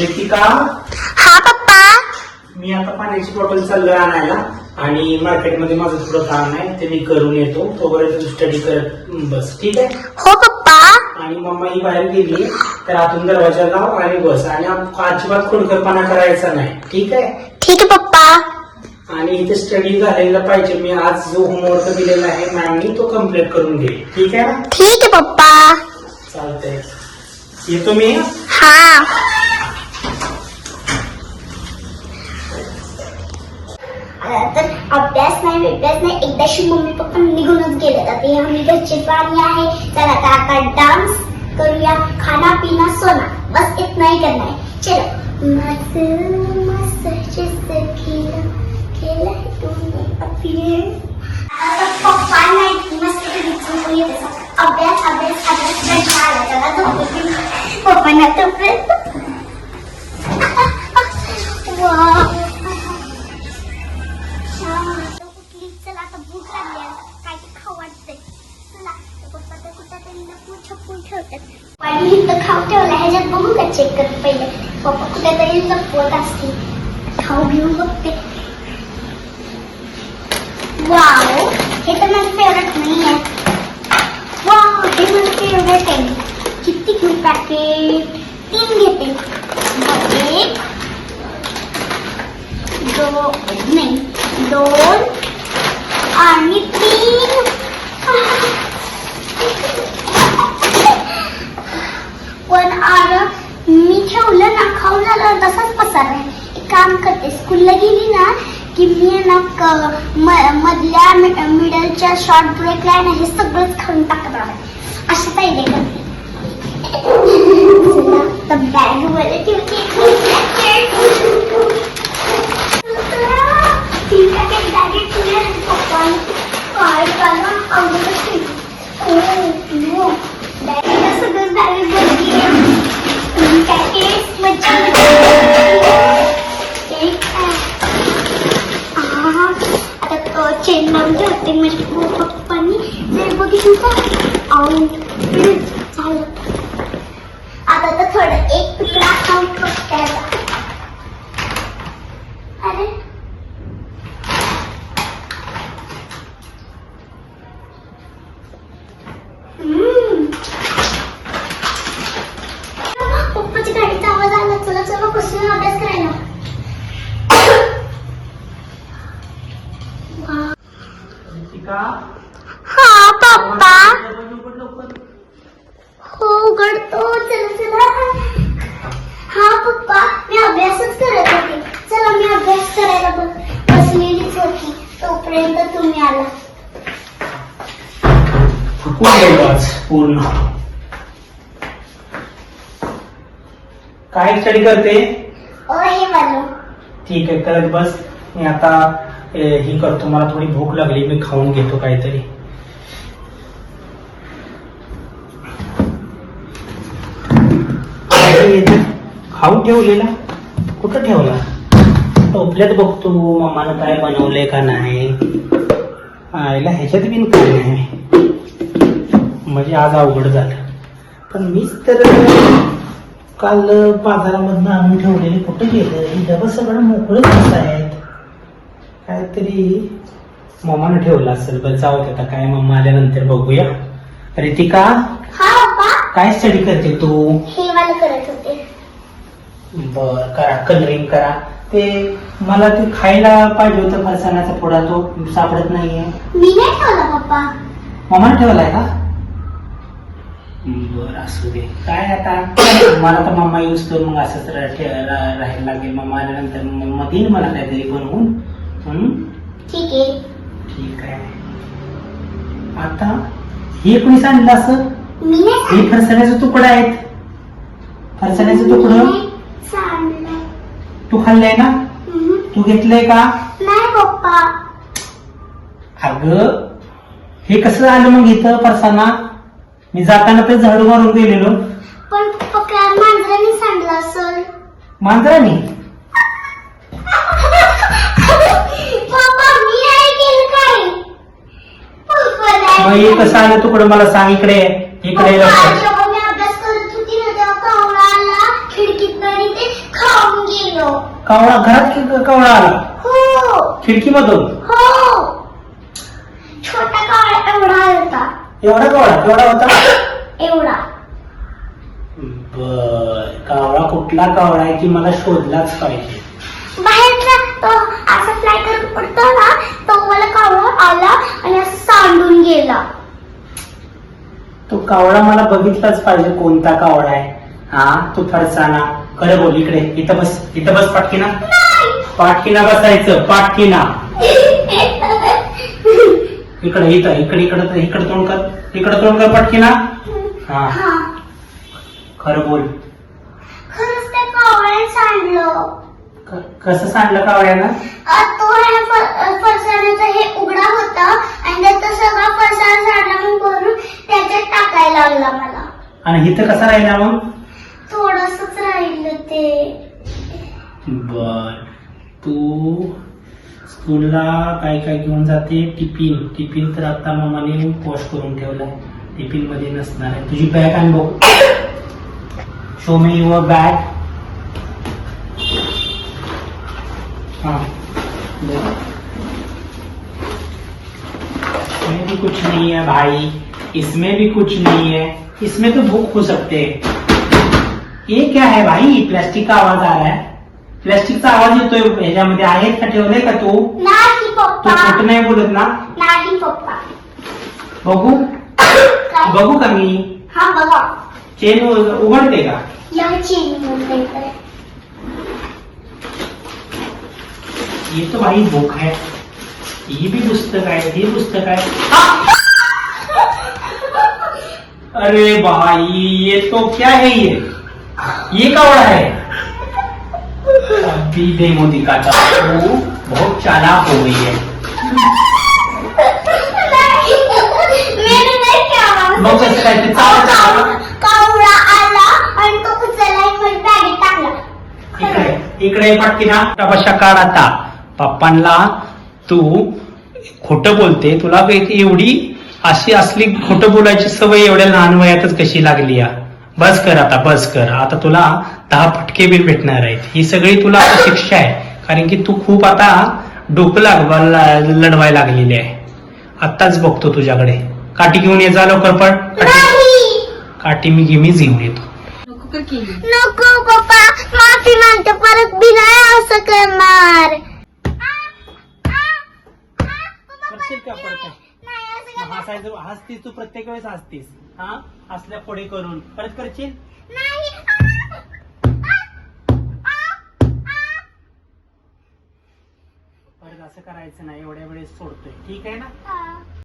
रितिका. हा पप्पा. मी आता पाण्याची बॉटल चाललोय आणायला आणि मार्केटमध्ये माझं थोडं काम आहे ते मी करून येतो. तोपर्यंत तू स्टडी करत बस. ठीक आहे? हो पप्पा. आणि मम्मा ही बाहेर गेली तर आतून दरवाजा लाव आणि बस. आणि आप- अजिबात खोडकरपणा करायचा नाही. ठीक आहे? ठीक आहे पप्पा. आणि इथे स्टडी झालेला पाहिजे. मी आज जो होमवर्क दिलेला आहे मॅमनी तो कंप्लीट करून घे ठीक आहे ना? ठीक आहे पप्पा. चालतंय. येतो मी? हा. तर अभ्यास नाही अभ्यास नाही. एकदाशी मम्मी पप्पा निघूनच गेले. तर हे आम्ही घरचे पाणी आहे. तर आता आता डान्स करूया. खाना पिना सोना. बस इतना ही करना है चलो. मस्त मस्त जिससे खेला खेला है तूने अपने आता पप्पा नाही. मस्त अभ्यास अभ्यास अभ्यास. कंटाळा आला त्याला ठेवतात पाणी इथं खाऊ ठेवलं ह्याच्यात बघू का चेक कर पहिले पप्पा कुठे तरी लपवत असतील खाऊ घेऊन बघते वाव हे तर माझं फेवरेट नाही आहे वाव हे माझं फेवरेट आहे किती घेऊ पॅकेट तीन घेते एक, दो, नाही दोन त्या मिडलच्या शॉर्ट ब्रेकला आहे ना हे सगळंच खाऊन टाकणार आहे अशी पहिले करते चला, आता बॅगमध्ये ठेवते लावून ठेवते पप्पांनी जर बघितलं तर आऊट झालं आता तर थोडं एक तुकडा खाऊन फटकायचा अरे. पप्पाची पप्पाच्या गाडीचा आवाज आला. चला चला बसून अभ्यास थकून गेलो आज पूर्ण. काय स्टडी करते? हे ठीक आहे करत बस. मी आता ही करतो. मला थोडी भूक लागली मी खाऊन घेतो काहीतरी? खाऊ ठेवलेला? कुठं ठेवला? टोपल्यात बघतो मम्मानं काय बनवलंय का नाही. आईला ह्याच्यात बिन काय नाही. म्हणजे आज अवघड झालं. पण मीच तर काल बाजारामधनं आणून ठेवलेले कुठं गेलं? हे डबं सगळं मोकळं कसं आहेत काहीतरी मम्मानं ठेवलं असेल बरं जाऊ दे आता. काय मम्मा आल्यानंतर बघूया. रितिका? हा काय स्टडी करते तू? हे वाला करत होते. बर करा. कलरिंग करा. ते मला ते खायला पाहिजे होतं फरसाण्याचा फोडा तो. सापडत नाहीये. मी नाही ठेवला पप्पा. मम्माने ठेवलाय का? बर असू दे. काय आता? मला तर मम्मा यूज करून मग असंच राहायला लागेल. मम्मा आल्यानंतर मम्मा देईल मला काहीतरी बनवून? ठीक आहे. ठीक आहे. आता हे कोणी सांगितलं असं? हे फरसाण्याचे तुकडे आहेत. फरसाण्याचे तुकडं. तू खाल्लंय ना. तू घेतलंय का? अगं हे कसं आलं मग इथं फरसाना मी जाताना तर झाडू मारून गेलेलो. पण मांजराने सांडलं असल. मांजराने? पप्पा मी नाही केलं काय? पप्पा नाही. मग हे कसं आलं तुकडं मला सांग इकडे. इकडे पप्पा, लक्ष जेव्हा मी अभ्यास करत होती ना तेव्हा कावळा आला खिडकीत आणि ते गेलो. कावळा घरात की कावळा आला? हो. खिडकीमधून? हो छोटा कावळा एवढा होता एवढा कावळा केवढा होता? एवढा. बर कावळा कुठला कावळा आहे की मला शोधलाच पाहिजे? बाहेरचा तो असा फ्लाय करून उडतो ना तो मला कावळा आला आणि असं सांडून गेला. तो कावळा मला बघितलाच पाहिजे कोणता कावळा आहे. हा तू फरसाना खरं बोल इकडे. इथं बस इथं बस पाटकीना. पाटकीना बसायचं पाटकीना. इकडे इथं इकडे इकडे इकडे तोंड कर इकडे तोंड कर पाटकीना. हा. हा. खरं बोल. खरंच कावळ्याने सांडलं. कसं सांडलं कावळ्यानं? अ, तो फरसाण्याचा हे उघडा होता आणि त्याचा सगळा फरसाण झाडला मग भरून त्याच्यात टाकायला लागला मला. आणि इथं कसं राहिला मग? थोडसच राहिलं ते. बर. तू जाते? टिफ़िन. टिफ़िन तर आता मामाने वॉश ठेवलाय. टिफ़िन मध्ये नसणार आहे. तुझी bag show me your bag हाँ. भी कुछ नहीं है भाई. इसमें भी कुछ नहीं है. इसमें तो बुक हो सकते हैं. ये क्या है भाई? प्लास्टिक का आवाज़ आ रहा है. प्लास्टिकचा आवाज येतोय ह्याच्यामध्ये आहेत का ठेवलंय का तू? नाही तू पप्पा खोट नाही बोलत ना? नाही पप्पा. बघू. काय? बघू का मी? हा बघा. चेन उ- उघडते का? या चेन ये तो भाई बुक है ये भी पुस्तक आहे हे पुस्तक आहे अरे भाई ये तो क्या है ये? ये कावड़ा है. दे मोदी का चाकू बहुत चालाक हो गई है। मग कसं काय ते चालत चालत? कावळा आला आणि तो उचलला आणि माझ्या बॅगेत टाकला. इकडे इकडे पटकीना बशा काढ आता. पप्पांना तू खोटं बोलते. तुला एक एवढी अशी असली खोटं बोलायची सवय एवढ्या लहान वयातच कशी लागली या? बस कर आता बस कर. आता तुला दहा फटके बिल भेटणार आहेत. ही सगळी तुला आता शिक्षा आहे. कारण की तू खूप आता डोकं लागवा लढवायला लागलेली आहे. आत्ताच बघतो तुझ्याकडे. काठी घेऊन ये जा लवकर पण काठी मी घे मीच घेऊन येतो. नको का केली नको पप्पा. माफी मागतो. परत बी नाही असं करणार. करशील का परत. हसायचं हसतीस तू प्रत्येक वेळेस हसतीस. हा? असल्या पुढे करून. परत करशील नाही परत असं करायचं नाही एवढ्या वेळेस सोडतोय. ठीक आहे ना?